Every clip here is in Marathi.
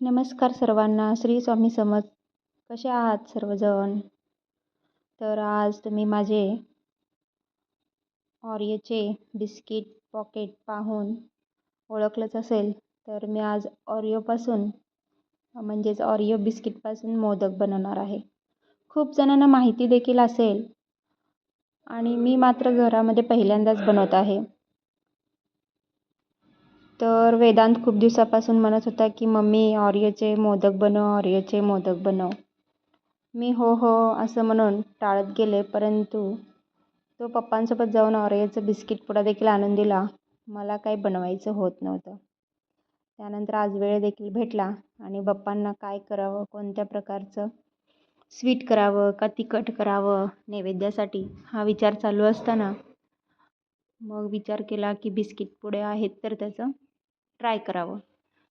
नमस्कार सर्वांना. श्री स्वामी समज कसे आहात सर्वजण? तर आज तुम्ही माझे ऑरिओचे बिस्किट पॉकेट पाहून ओळखलंच असेल तर मी आज ऑरिओपासून म्हणजेच ऑरिओ बिस्किटपासून मोदक बनवणार आहे. खूप जणांना माहिती देखील असेल आणि मी मात्र घरामध्ये पहिल्यांदाच बनवत आहे. तर वेदांत खूप दिवसापासून म्हणत होता की मम्मी ऑरिओचे मोदक बनव ऑरिओचे मोदक बनव. मी हो हो असं म्हणून टाळत गेले परंतु तो पप्पांसोबत जाऊन ऑरिओचं बिस्किट पुडा देखील आणून दिला. मला काही बनवायचं होत नव्हतं. त्यानंतर आज वेळ देखील भेटला आणि पप्पांना काय करावं कोणत्या प्रकारचं स्वीट करावं का तिखट करावं नैवेद्यासाठी हा विचार चालू असताना मग विचार केला की बिस्किट पुडे आहेत तर त्याचं ट्राय करावं.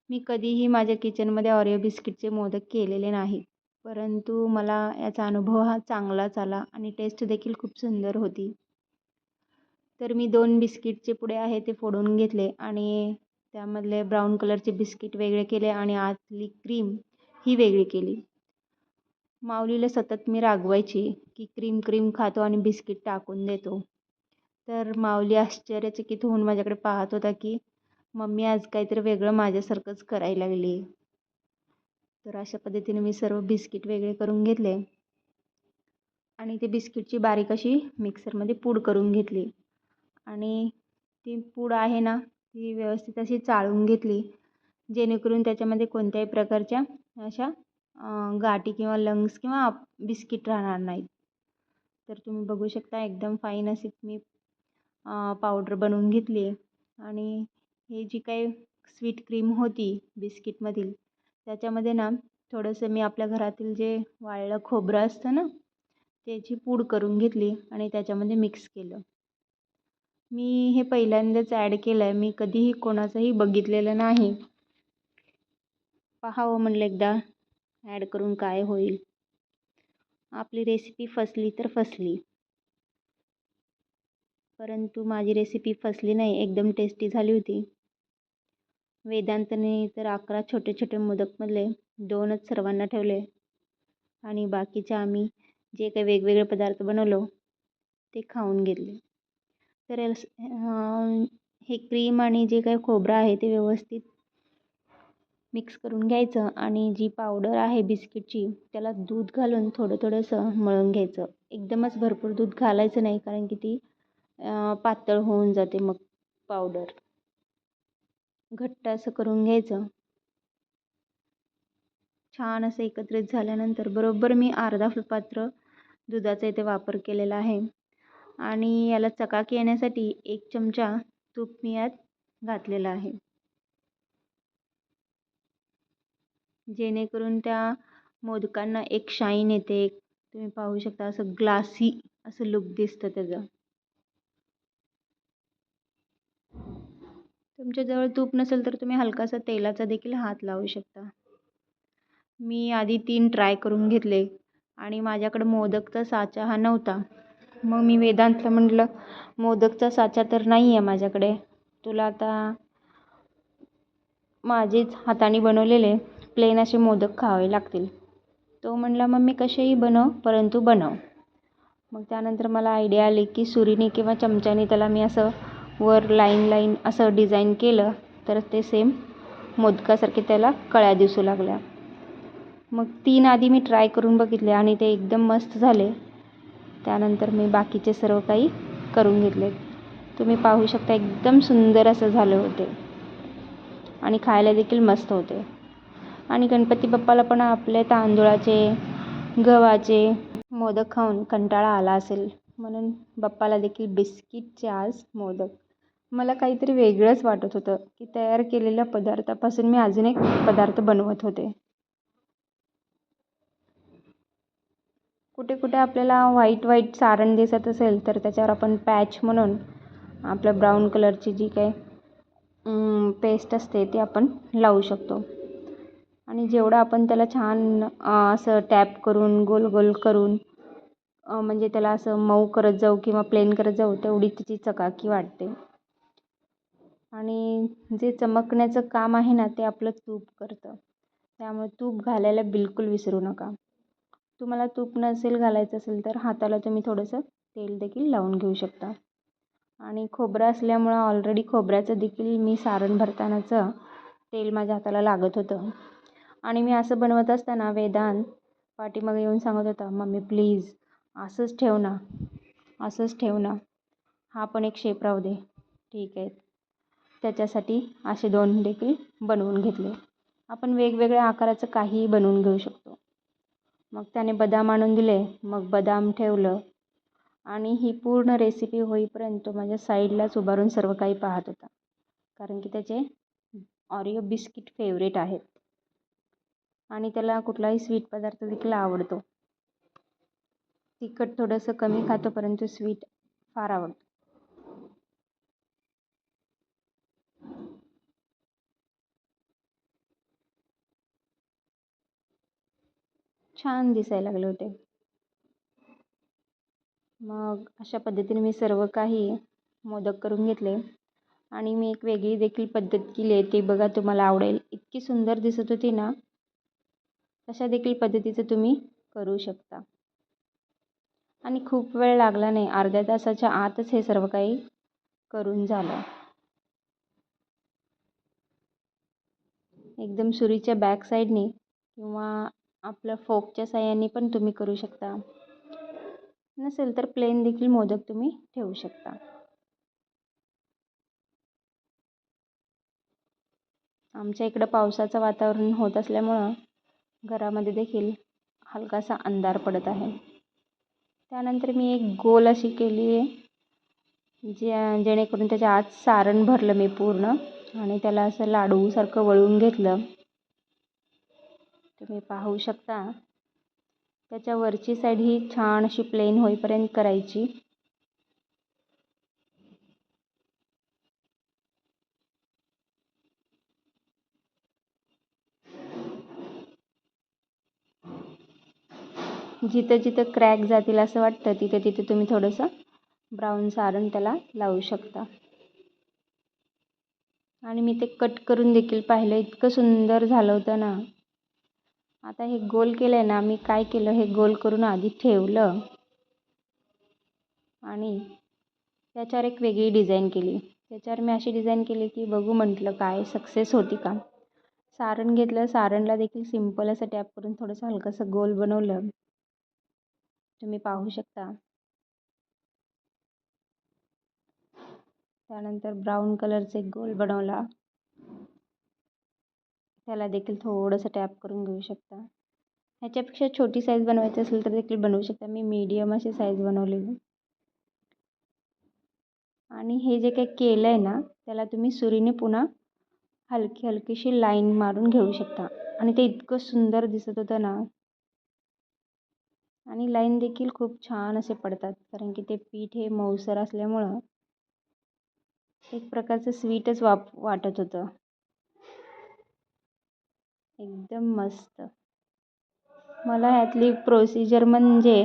मी कधीही माझ्या किचनमध्ये ऑरिओ बिस्किटचे मोदक केलेले नाहीत परंतु मला याचा अनुभव हा चांगलाच आला आणि टेस्ट देखील खूप सुंदर होती. तर मी दोन बिस्किटचे पुडे आहे ते फोडून घेतले आणि त्यामधले ब्राऊन कलरचे बिस्किट वेगळे केले आणि आतली क्रीम ही वेगळी केली. माऊलीला सतत मी रागवायची की क्रीम क्रीम खातो आणि बिस्किट टाकून देतो. तर माऊली आश्चर्यचकित होऊन माझ्याकडे पाहत होता की मम्मी आज काहीतरी वेगळं माझ्यासारखंच करायला लागली. तर अशा पद्धतीने मी सर्व बिस्किट वेगळे करून घेतले. आणि ते बिस्किटची बारीक अशी मिक्सरमध्ये पूड करून घेतली. आणि ती पूड आहे ना ती व्यवस्थित अशी चाळून घेतली. जेणेकरून त्याच्यामध्ये कोणत्याही प्रकारच्या अशा गाठी किंवा लंग्स किंवा बिस्किट राहणार नाहीत. तर तुम्ही बघू शकता एकदम फाईन अशी मी पावडर बनवून घेतली. आहे आणि हे जी काही स्वीट क्रीम होती बिस्किटमधील त्याच्यामध्ये ना थोडंसं मी आपल्या घरातील जे वाळलं खोबरं असतं ना त्याची पूड करून घेतली आणि त्याच्यामध्ये मिक्स केलं. मी हे पहिल्यांदाच ॲड केलं आहे मी कधीही कोणाचंही बघितलेलं नाही. पाहावं म्हणलं एकदा ॲड करून काय होईल. आपली रेसिपी फसली तर फसली. परंतु माझी रेसिपी फसली नाही एकदम टेस्टी झाली होती. वेदांतने तर अकरा छोटे छोटे मोदकमधले दोनच सर्वांना ठेवले. आणि बाकीचे आम्ही जे काही वेगवेगळे पदार्थ बनवलो ते खाऊन घेतले. तर हे क्रीम आणि जे काही खोबरं आहे ते व्यवस्थित मिक्स करून घ्यायचं आणि जी पावडर आहे बिस्किटची त्याला दूध घालून थोडं थोडंसं मळून घ्यायचं. एकदमच भरपूर दूध घालायचं नाही कारण की ती पातळ होऊन जाते मग पावडर. घट्ट असं करून घ्यायचं. छान असं एकत्रित झाल्यानंतर बरोबर मी अर्धा फुलपात्र दुधाचा इथे वापर केलेला आहे. आणि याला चकाकी येण्यासाठी एक चमचा तूप मी यात घातलेला आहे. जेणेकरून त्या मोदकांना एक शाईन येते. तुम्ही पाहू शकता असं ग्लासी असं लुक दिसतं त्याचं. तुमच्याजवळ तूप नसेल तर तुम्ही हलकासा तेलाचा देखील हात लावू शकता. मी आधी तीन ट्राय करून घेतले आणि माझ्याकडं मोदकचा साचा हा नव्हता. मग मी वेदांतला म्हटलं मोदकचा साचा तर नाही आहे माझ्याकडे. तुला आता माझेच हाताने बनवलेले प्लेन असे मोदक खावे लागतील. तो म्हणला मम्मी कसेही बनव परंतु बनव. मग त्यानंतर मला आयडिया आली की सुरीने किंवा चमच्याने त्याला मी असं वर लाईन लाईन असं डिझाईन केलं तर ते सेम मोदकासारखे त्याला कळ्या दिसू लागल्या. मग तीन आधी मी ट्राय करून बघितले आणि ते एकदम मस्त झाले. त्यानंतर मी बाकीचे सर्व काही करून घेतले. तुम्ही पाहू शकता एकदम सुंदर असं झाले होते. आणि खायला देखील मस्त होते. आणि गणपती बाप्पाला पण आपले तांदूळाचे गव्हाचे मोदक खाऊन कंटाळा आला असेल. म्हणून बाप्पाला देखील बिस्किटचे आज मोदक. मला काहीतरी वेगळंच वाटत होतं की तयार केलेल्या पदार्थापासून मी अजून एक पदार्थ बनवत होते. कुठे कुठे आपल्याला व्हाईट व्हाईट सारण दिसत असेल तर त्याच्यावर आपण पॅच म्हणून आपल्या ब्राऊन कलरची जी काय पेस्ट असते ती आपण लावू शकतो. आणि जेवढं आपण त्याला छान असं टॅप करून गोल गोल करून म्हणजे त्याला असं मऊ करत जाऊ किंवा प्लेन करत जाऊ तेवढी त्याची चकाकी वाटते. आणि जे चमकण्याचं काम आहे ना ते आपलं तूप करतं. त्यामुळे तूप घालायला बिलकुल विसरू नका. तुम्हाला तूप नसेल घालायचं असेल तर हाताला तुम्ही थोडंसं तेल देखील लावून घेऊ शकता. आणि खोबरं असल्यामुळं ऑलरेडी खोबऱ्याचं देखील मी सारण भरतानाचं तेल माझ्या हाताला लागत होतं. आणि मी असं बनवत असताना वेदांत पाठीमागे येऊन सांगत होता मम्मी प्लीज असंच ठेव ना असंच ठेव ना. हा पण एक शेप राहू दे. ठीक आहे. त्याच्यासाठी असे दोन देखील बनवून घेतले. आपण वेगवेगळ्या आकाराचं काहीही बनवून घेऊ शकतो. मग त्याने बदाम आणून दिले मग बदाम ठेवलं आणि ही पूर्ण रेसिपी होईपर्यंत तो माझ्या साईडलाच उभारून सर्व काही पाहत होता. कारण की त्याचे ऑरिओ बिस्किट फेवरेट आहेत. आणि त्याला कुठलाही स्वीट पदार्थ देखील आवडतो. तिखट थोडंसं कमी खातो परंतु स्वीट फार आवडतो. छान दिसायला लागले होते. मग अशा पद्धतीने मी सर्व काही मोदक करून घेतले. आणि मी एक वेगळी देखील पद्धत केली आहे ती बघा तुम्हाला आवडेल. इतकी सुंदर दिसत होती ना तशा देखील पद्धतीचं तुम्ही करू शकता. आणि खूप वेळ लागला नाही अर्ध्या तासाच्या आतच हे सर्व काही करून झालं. एकदम सुरीच्या बॅक साईडने किंवा आपल्या फोकच्या साह्याने पण तुम्ही करू शकता. नसेल तर प्लेन देखील मोदक तुम्ही ठेवू शकता. आमच्या इकडं पावसाचं वातावरण होत असल्यामुळं घरामध्ये देखील हलकासा अंधार पडत आहे. त्यानंतर मी एक गोल अशी केली आहे जे जेणेकरून त्याच्या आत सारण भरलं मी पूर्ण आणि त्याला असं लाडूसारखं वळून घेतलं. तुम्ही पाहू शकता. त्याच्या वरची साईड ही छान अशी प्लेन होईपर्यंत करायची. जिथं जिथं क्रॅक जातील असं वाटतं तिथं तिथं तुम्ही थोडंसं ब्राऊन सारण त्याला लावू शकता. आणि मी ते कट करून देखील पाहिलं इतकं सुंदर झालं होतं ना. आता हे गोल केलं आहे ना मी काय केलं हे गोल करून आधी ठेवलं. आणि त्याच्यावर एक वेगळी डिझाईन केली. त्याच्यावर मी अशी डिझाईन केली की बघू म्हटलं काय सक्सेस होती का. सारण घेतलं सारणला देखील सिंपल असं टॅप करून थोडंसं हलकंसं गोल बनवलं. तुम्ही पाहू शकता. त्यानंतर ब्राऊन कलरचा एक गोल बनवला. त्याला देखील थोडंसं टॅप करून घेऊ शकता. ह्याच्यापेक्षा छोटी साईज बनवायची असेल तर देखील बनवू शकता. मी मीडियम अशी साईज बनवलेली. आणि हे जे काही केलं आहे ना त्याला तुम्ही सुरीने पुन्हा हलकी हलकीशी लाईन मारून घेऊ शकता. आणि ते इतकं सुंदर दिसत होतं ना. आणि लाईन देखील खूप छान असे पडतात. कारण की ते पीठ हे मऊसर असल्यामुळं एक प्रकारचं स्वीटच वाप वाटत होतं. एकदम मस्त. मला ह्यातली प्रोसिजर म्हणजे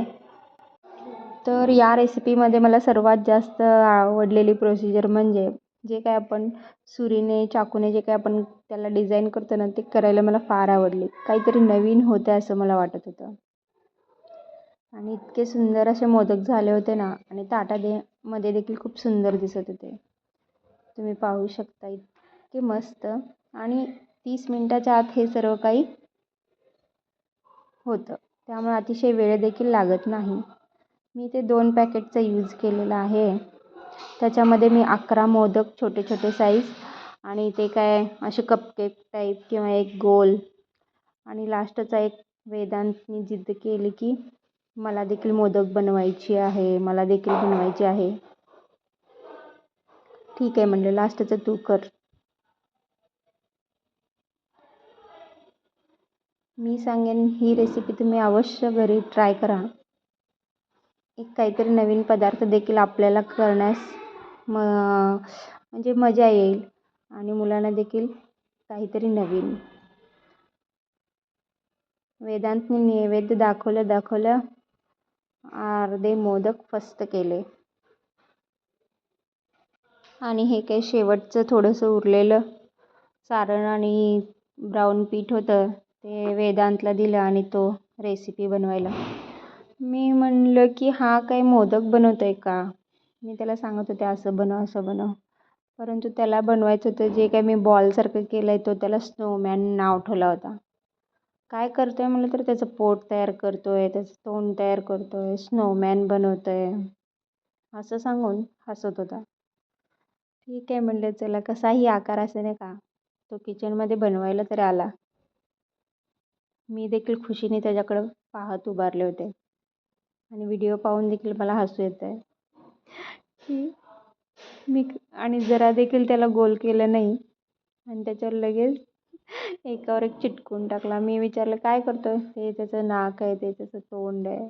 तर या रेसिपीमध्ये मला सर्वात जास्त आवडलेली प्रोसिजर म्हणजे जे काय आपण सुरीने चाकूने जे काय आपण त्याला डिझाईन करतो ना ते करायला मला फार आवडले. काहीतरी नवीन होतं असं मला वाटत होतं. आणि इतके सुंदर असे मोदक झाले होते ना आणि ताटा दे मध्ये देखील खूप सुंदर दिसत होते. तुम्ही पाहू शकता इतके मस्त. आणि तीस मिनटाच्या आत हे सर्व काही होतं. त्यामुळे अतिशय वेळ देखील लागत नाही. मी ते दोन पॅकेटचा यूज केलेला आहे. त्याच्यामध्ये मी अकरा मोदक छोटे छोटे साईज आणि ते काय असे कपकेक टाईप किंवा एक गोल. आणि लास्टचा एक वेदांतनी जिद्द केली की मला देखील मोदक बनवायची आहे मला देखील बनवायची आहे. ठीक आहे म्हणलं लास्टचं तू कर. मी सांगेन ही रेसिपी तुम्ही अवश्य घरी ट्राय करा. एक काहीतरी नवीन पदार्थ देखील आपल्याला करण्यास म म्हणजे मजा येईल आणि मुलांना देखील काहीतरी नवीन. वेदांतने नैवेद्य दाखवलं दाखवलं अर्धे मोदक फस्त केले. आणि हे काही शेवटचं थोडंसं उरलेलं सारण आणि ब्राऊन पीठ होतं. ते वेदांतला दिलं आणि तो रेसिपी बनवायला. मी म्हणलं की हा काय मोदक बनवतो आहे का? मी त्याला सांगत होते असं बनव असं बनव. परंतु त्याला बनवायचं होतं जे काय मी बॉलसारखं केलं आहे तो त्याला स्नोमॅन नाव ठेवला होता. काय करतो आहे म्हणलं तर त्याचं पोट तयार करतो आहे त्याचं तोंड तयार करतो आहे स्नोमॅन बनवतो आहे असं सांगून हसत होता. ठीक आहे म्हणलं चला कसाही आकार असे नाही का तो किचनमध्ये बनवायला तरी आला. मी देखील खुशीने त्याच्याकडं पाहत उभारले होते. आणि व्हिडिओ पाहून देखील मला हसू येतं आहे. की मी आणि जरा देखील त्याला गोल केलं नाही. आणि त्याच्यावर लगेच एकावर एक चिटकून टाकला. मी विचारलं काय करतो ते त्याचं नाक आहे ते त्याचं तोंड आहे.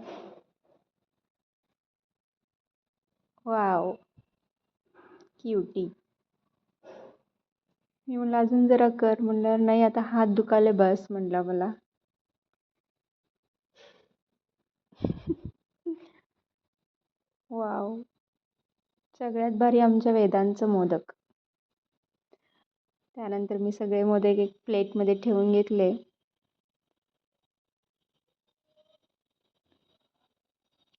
वाव क्युटी मी म्हणलं अजून जरा कर. म्हणलं नाही आता हात दुखाले बस म्हणला मला. वाव. सगळ्यात भारी आमच्या वेदांचं मोदक. त्यानंतर मी सगळे मोदक एक प्लेटमध्ये ठेवून घेतले.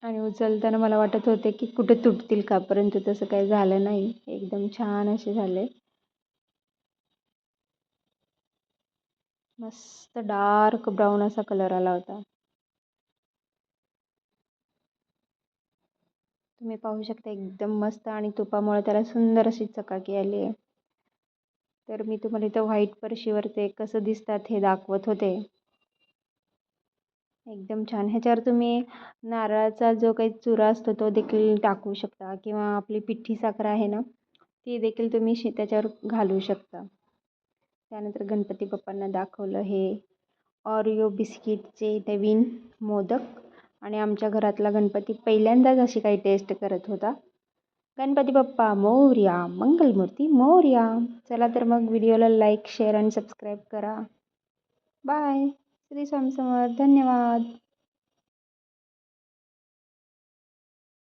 आणि उचलताना मला वाटत होते की कुठे तुटतील का परंतु तसं काही झालं नाही. एकदम छान असे झाले. मस्त डार्क ब्राऊन असा कलर आला होता. तुम्ही पाहू शकता एकदम मस्त आणि तुपामुळे त्याला सुंदर अशी चकाकी आली आहे. तर मी तुम्हाला इथं व्हाईट परशीवर ते कसं दिसतात हे दाखवत होते. एकदम छान. ह्याच्यावर तुम्ही नारळाचा जो काही चुरा असतो तो देखील टाकू शकता किंवा आपली पिठी साखर आहे ना ती देखील तुम्ही शे त्याच्यावर घालू शकता. त्यानंतर गणपती बाप्पांना दाखवलं हे ऑरिओ बिस्किटचे नवीन मोदक. आणि आमच्या घरातला गणपती पहिल्यांदाच अशी काही टेस्ट करत होता. गणपती बाप्पा मोर्या मंगलमूर्ती मोर्या. चला तर मग व्हिडिओला लाईक शेअर आणि सबस्क्राईब करा. बाय श्री स्वामी समर्थ. धन्यवाद.